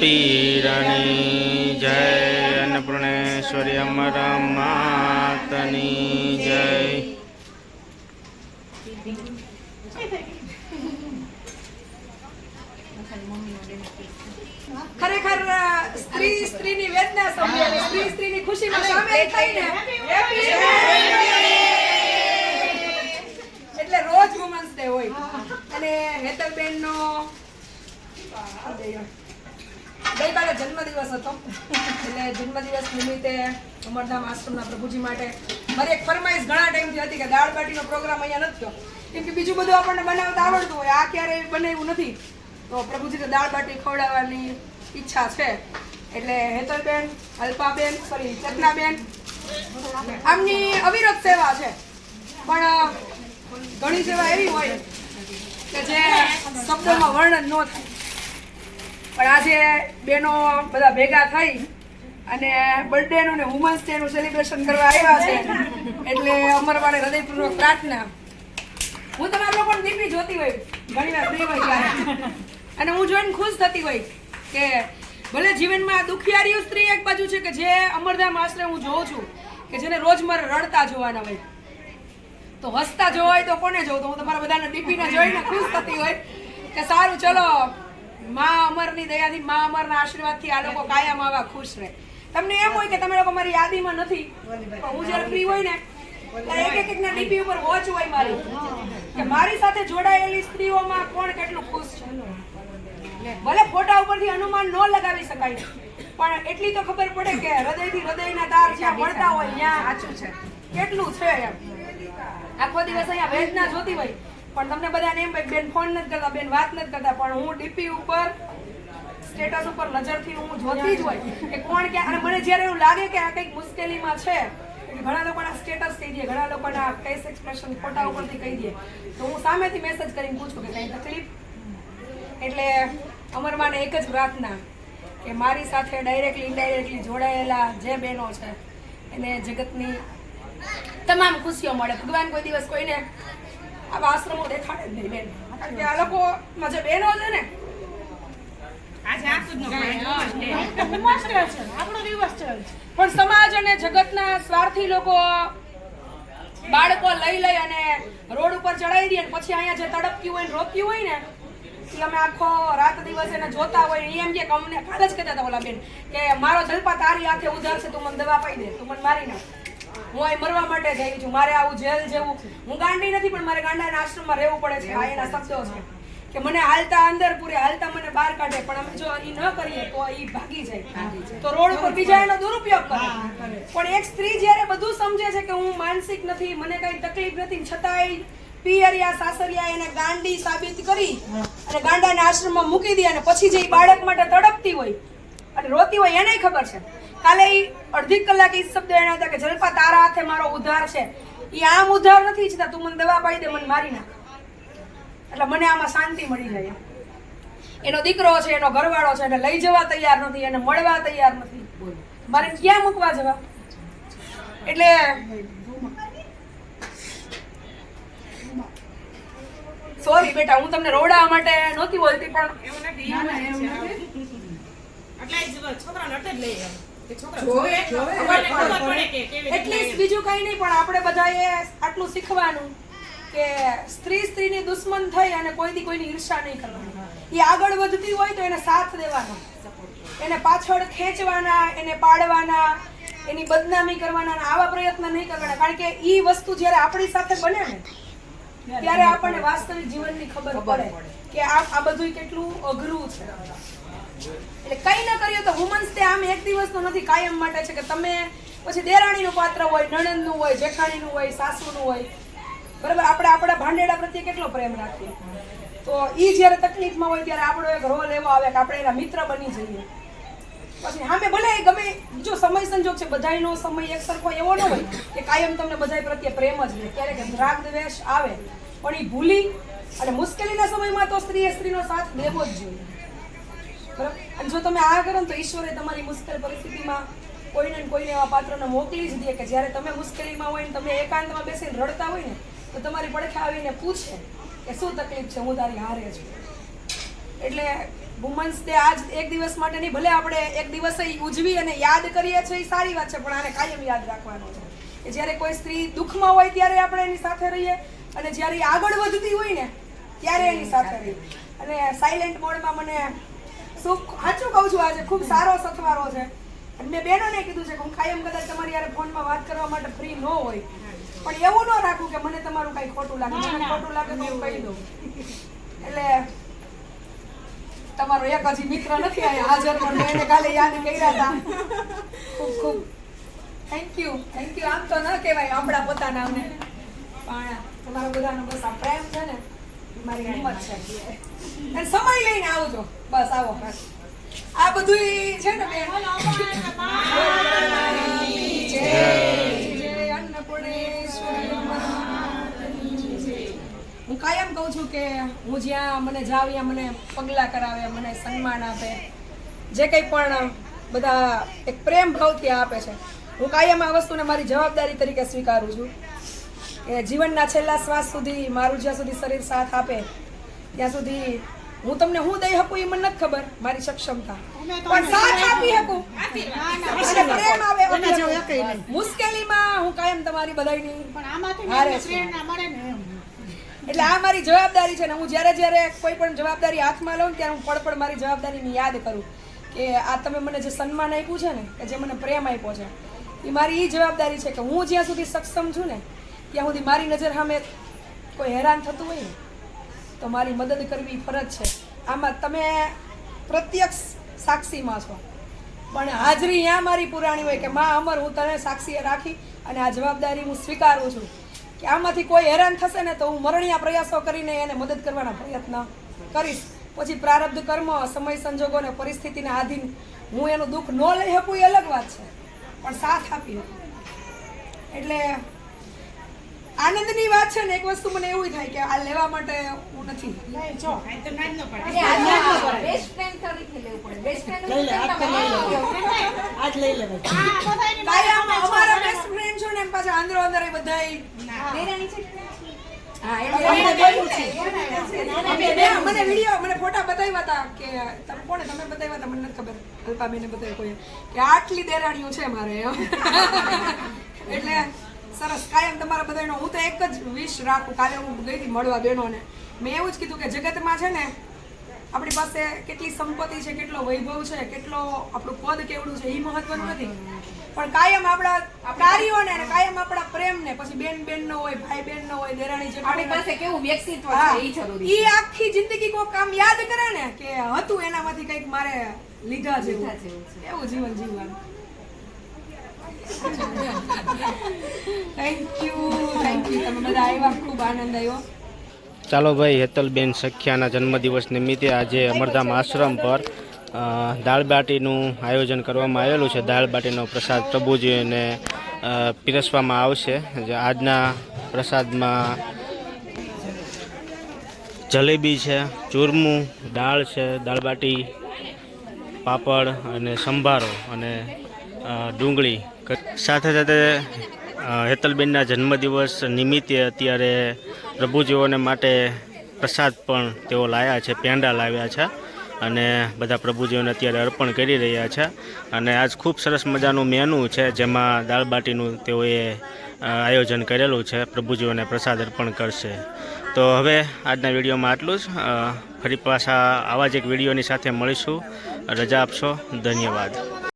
પીરની જય અન્નપૂર્ણેશ્વરી અમર માતની જય. ખરેખર સ્ત્રી સ્ત્રીની વેદના સમજે સ્ત્રી સ્ત્રીની ખુશીમાં સામેલ થઈને એટલે રોજ વુમન્સ ડે હોય. અને હેતલબેન નો ગઈકાલે જન્મદિવસ હતો. એટલે જન્મદિવસ નિમિત્તે અમરધામ આશ્રમના પ્રભુજી માટે મારી એક ફરમાઈશ ઘણા ટાઈમથી હતી કે દાળ બાટીનો પ્રોગ્રામ અહીંયા નથી કેમ કે બીજું બધું આપણને બનાવતા આવડતું હોય, આ ક્યારેય બનાવ્યું નથી. તો પ્રભુજીને દાળ બાટી ખવડાવવાની ઈચ્છા છે. એટલે હેતલબેન, અલ્પાબેન સોરી ચેતનાબેન, આમની અવિરત સેવા છે. પણ ઘણી સેવા એવી હોય કે જે શબ્દોમાં વર્ણન ન થાય. પણ આજે બેનો બધા ભેગા થઈ અને બર્થડે નું વુમન્સ ડે નું સેલિબ્રેશન કરવા આવ્યા છે. એટલે અમરવાળે હૃદયપૂર્વક પ્રાર્થના. હું તમારા લોકોને દીપી જોતી હોય, ઘણી વાર ફ્રી હોય અને હું જોઈને ખુશ થતી હોય કે ભલે જીવનમાં દુખિયારી સ્ત્રી એક બાજુ છે કે જે અમરધામ આશ્રમ હું જોઉં છું, કે જેને રોજ મારે રડતા જોવાના હોય. તો હસતા જોવાય તો કોને જોઉં? તો હું તમારા બધાને ડીપીને જોઈને ખુશ થતી હોય કે સારું, ચલો મા અમરની દયાથી મા અમરના આશીર્વાદથી આ લોકો કાયમ આવા ખુશ રહે. તમને એમ હોય કે તમે લોકો મારી યાદીમાં નથી હું જ્યારે ફ્રી હોય ને એક એક એકના ડીપી ઉપર વોચ હોય મારી. કે મારી સાથે જોડાયેલી સ્ત્રીઓમાં કોણ કેટલું ખુશ છે? ભલે ફોટા ઉપરથી અનુમાન ન લગાવી શકાય પણ એટલી તો ખબર પડે કે હૃદયથી હૃદયના તાર જ્યાં મળતા હોય ત્યાં સાચું છે. કેટલું છે એમ. આખો દિવસ અહીંયા વેદના જોતી હોય. પણ તમને બધાને એમ ભાઈ બેન ફોન નથી કરતા, બેન વાત નથી કરતા, પણ હું ડીપી ઉપર સ્ટેટસ ઉપર નજરથી હું જોતી જ હોય કે કોણ ક્યાં, અને મને જ્યારે એવું લાગે કે આ કંઈક મુશ્કેલીમાં છે ઘણા લોકોના સ્ટેટસ કહી દે ઘણા લોકોના ફેસ એક્સપ્રેશન ફોટા ઉપરથી કહી દે તો હું સામેથી મેસેજ કરીને પૂછું કે કંઈ તકલીફ? એટલે અમરમાને એક જ પ્રાર્થના કે મારી સાથે ડાયરેક્ટલી ઇનડાયરેક્ટલી જોડાયેલા જે બહેનો છે, એને જગતની તમામ ખુશીઓ મળે. ભગવાન કોઈ દિવસ કોઈને આવા આશ્રમો દેખાડે જ નહીં બેન. કારણ કે આ લોકો મજા બેનો છે ને પણ સમાજ અને જગતના સ્વાર્થી લોકો બાળકો લઈ લઈ અને રોડ ઉપર ચડાવી દે અને પછી અહીંયા જે તડપક્યું હોય ને રોક્યું હોય ને એ અમે આખો રાત દિવસ એને જોતા હોય. ઈ એમ કે અમને કાલે જ કહેતા હતા ઓલા બેન કે મારો જલપા તારી હાથે ઉધાર છે તું મને દવા પાઈ દે તું મને મારી નાખ. હું અહીં મરવા માટે જ આવી છું. મારે આવું જેલ જેવું હું ગાંડી નથી પણ મારે ગાંડાના આશ્રમમાં રહેવું પડે છે. આ એના શબ્દો છે. કે મને હાલતા અંદર પૂરે હાલતા મને બહાર કાઢે પણ અમે જો ઈ ન કરીએ તો એ ભાગી જાય. તો રોડ પર બીજા એનો દુરુપયોગ કરે. પણ એક સ્ત્રી જ્યારે બધું સમજે છે કે હું માનસિક નથી મને કઈ તકલીફ નથી છતાંય પિયરિયા સાસરિયા એને ગાંડી સાબિત કરી અને ગાંડાને આશ્રમમાં મૂકી દે અને પછી જે બાળક માટે તડપતી હોય અને રોતી હોય એને ખબર છે. કાલે એ અડધી કલાક એ શબ્દ એના હતા કે જલપા તારા હાથે મારો ઉધાર છે. એ આમ ઉધાર નથી ઈચ્છતા તું મને દવા પાઈ દે મને મારી નાખ. એટલે મને આમાં શાંતિ મળી જાય એનો દીકરો છે એનો ઘરવાળો છે એને લઈ જવા તૈયાર નથી એને મળવા તૈયાર નથી. મારે ક્યાં મૂકવા જવા? એટલે સોરી બેટા હું તમને રોડા માટે નહોતી બોલતી પણ એટલીસ્ટ બીજું કઈ નહીં પણ આપણે બધાએ આટલું શીખવાનું કે સ્ત્રી સ્ત્રીની દુશ્મન થઈ અને કોઈથી કોઈની ઈર્ષા નહીં કરવાની. એ આગળ વધતી હોય તો એને સાથ દેવાનો. એને પાછળ ખેંચવાના એને પાડવાના એની બદનામી કરવાના આવા પ્રયત્ન નહીં કરવાના. કારણ કે ઈ વસ્તુ જ્યારે આપણી સાથે બને ને ત્યારે આપણને વાસ્તવિક જીવનની ખબર પડે કે આ આ બધું કેટલું અઘરું છે. એટલે કઈ ન કર્યું તો વુમન્સ તે આમ એક દિવસનો નથી, કાયમ માટે છે કે તમે પછી દેરાણીનું પાત્ર હોય, નણંદનું હોય, જેઠાણીનું હોય, સાસુનું હોય. બરાબર? આપણે આપણા ભાંડેડા પ્રત્યે કેટલો પ્રેમ રાખીએ? તો ઈ જ્યારે તકલીફમાં હોય ત્યારે આપણો એક રોલ એવો આવે કે આપણે એના મિત્ર બની જઈએ. પછી સામે ભલે ગમે જો સમય સંજોગ છે, બધાયનો સમય એક સરખો એવો ન હોય કે કાયમ તમને બધાય પ્રત્યે પ્રેમ જ રહે. ક્યારેક રાગ દ્વેષ આવે, પણ એ ભૂલી અને મુશ્કેલીના સમયમાં તો સ્ત્રીએ સ્ત્રીનો સાથ દેવો જ જોઈએ. બરાબર? અને જો તમે આ કરો ને તો ઈશ્વરે તમારી મુશ્કેલ પરિસ્થિતિમાં કોઈને કોઈને એવા પાત્રને મોકલી જ દે કે જ્યારે તમે મુશ્કેલીમાં હોય ને તમે એકાંતમાં બેસીને રડતા હોય ને તો તમારી પડખે આવીને પૂછે કે શું તકલીફ છે, હું તારી હારે છું. એટલે વુમન્સ ડે આજ એક દિવસ માટે નહીં, ભલે આપણે એક દિવસે ઉજવી અને યાદ કરીએ છીએ, એ સારી વાત છે, પણ આને કાયમ યાદ રાખવાનો છે. કે જ્યારે કોઈ સ્ત્રી દુઃખમાં હોય ત્યારે આપણે એની સાથે રહીએ અને જ્યારે આગળ વધતી હોય ને, ત્યારે એની સાથે રહીએ. અને સાયલેન્ટ મોડમાં મને શું સાચું કહું છું આજે, ખૂબ સારો સથવારો છે. અને મેં બહેનોને કીધું છે કે હું કાયમ કદાચ તમારી યારે ફોનમાં વાત કરવા માટે ફ્રી ન હોય. પણ એવું ન રાખું કે મને તમારું કઈ ખોટું લાગે. મને ખોટું લાગે તો હું કહી દઉં. એટલે તમારો એક હજી મિત્ર નથી અહીંયા હાજર, પણ એને કાલે યાદ કર્યા હતા. ખૂબ ખૂબ. થેન્ક યુ થેન્ક યુ આમ તો ન કહેવાય આપણા પોતાના અમને. પણ તમારો બધાનો બસ આ પ્રેમ છે ને હું કાયમ કહું છું કે હું જ્યાં મને ત્યાં મને પગલાં કરાવે, મને સન્માન આપે. જે કંઈ પણ બધા એક પ્રેમ ભાવથી આપે છે. હું કાયમ આ વસ્તુને મારી જવાબદારી તરીકે સ્વીકારું છું. કે જીવનના છેલ્લા શ્વાસ સુધી મારું જ્યાં સુધી શરીર સાથ આપે ત્યાં સુધી હું તમને હું દઈ શકું એ મને નથી ખબર મારી સક્ષમતા. પણ સાથ આપી શકું. મુશ્કેલીમાં હું કાયમ તમારી બધાની. એટલે આ મારી જવાબદારી છે ને હું જ્યારે જ્યારે કોઈ પણ જવાબદારી હાથમાં લઉં ત્યારે હું પળ મારી જવાબદારીની યાદ કરું કે આ તમે મને જે સન્માન આપ્યું છે ને કે જે મને પ્રેમ આપ્યો છે એ મારી એ જવાબદારી છે કે હું જ્યાં સુધી સક્ષમ છું ને ત્યાં સુધી મારી નજર સામે કોઈ હેરાન થતું હોય ને, તો મારી મદદ કરવી ફરજ છે. આમાં તમે પ્રત્યક્ષ સાક્ષીમાં છો. પણ હાજરી ત્યાં મારી પુરાણી હોય કે માં અમર, હું તને સાક્ષીએ રાખી અને આ જવાબદારી હું સ્વીકારું છું. કે આમાંથી કોઈ હેરાન થશે ને તો હું મરણીયા પ્રયાસો કરીને એને મદદ કરવાના પ્રયત્ન કરીશ. પછી પ્રારબ્ધ કર્મ સમય સંજોગો અને પરિસ્થિતિને આધીન હું એનું દુઃખ ન લઈ શકું એ અલગ વાત છે. પણ સાથ આપી એટલે આનંદની વાત છે ને એક વસ્તુ મને એવું થાય કે આ લેવા માટે હું નથી. નહીં, જો, આ તો ના જ ન પડે. બેસ્ટ ફ્રેન્ડ તરીકે લેવું પડે. બેસ્ટ ફ્રેન્ડ લઈ લે, આજ લે. અમારા બેસ્ટ ફ્રેન્ડ છો ને એમ પાછા અંદર એ બધાય દેરાણી છે. મને વીડિયો મને ફોટા બતાવ્યા હતા કે તમે કોણે તમે બતાવ્યા હતા મને નથી ખબર. અલ્પાબેને બતાવ્યું કોઈ. કે આટલી દેરાણીઓ છે મારે. એટલે સરસ. કાયમ તમારા બધાનો હું તો એક જ વિશ રાખું કાલે હું ગઈ હતી મળવા બહેનોને મેં એવું જ કીધું કે જગતમાં છે ને આપણી પાસે કેટલી સંપત્તિ છે કેટલો વૈભવ છે કેટલો આપણું પદ કેવડું છે એ મહત્વનું નથી. પણ કાયમ આપણા કાર્યોને અને કાયમ આપણા પ્રેમને પછી બેન બેન નો હોય ભાઈ બેન નો હોય દેરાણી આપણી પાસે કેવું વ્યક્તિત્વ છે એ જરૂરી એ આખી જિંદગી કોઈ કામ યાદ કરે ને કે હતું એનામાંથી કંઈક મારે લીધા જેવું છે. એવું જીવન જીવવાનું. થેન્ક યુ થેન્ક યુ તમે બધા આવ્યા ખૂબ આનંદ આવ્યો ચાલો ભાઈ, હેતલબેન સખ્યાના જન્મદિવસ નિમિત્તે આજે અમરધામ આશ્રમ પર દાળબાટીનું આયોજન કરવામાં આવેલું છે. દાળબાટીનો પ્રસાદ પ્રભુજીને પીરસવામાં આવશે. આજના પ્રસાદમાં જલેબી છે, ચૂરમું, દાળ છે, દાળબાટી, પાપડ અને સંભારો અને ડુંગળી. સાથે સાથે હેતલબેનના જન્મદિવસ નિમિત્તે અત્યારે પ્રભુજીઓને માટે પ્રસાદ પણ તેઓ લાવ્યા છે, પેંડા લાવ્યા છે અને બધા પ્રભુજીઓને અત્યારે અર્પણ કરી રહ્યા છે. અને આજ ખૂબ સરસ મજાનું મેનુ છે, જેમાં દાળબાટીનું તેઓએ આયોજન કરેલું છે, પ્રભુજીઓને પ્રસાદ અર્પણ કરશે. તો હવે આજના વિડીયોમાં આટલું જ. ફરી પાછા આવા જ એક વિડીયોની સાથે મળીશું. રજા આપશો. ધન્યવાદ.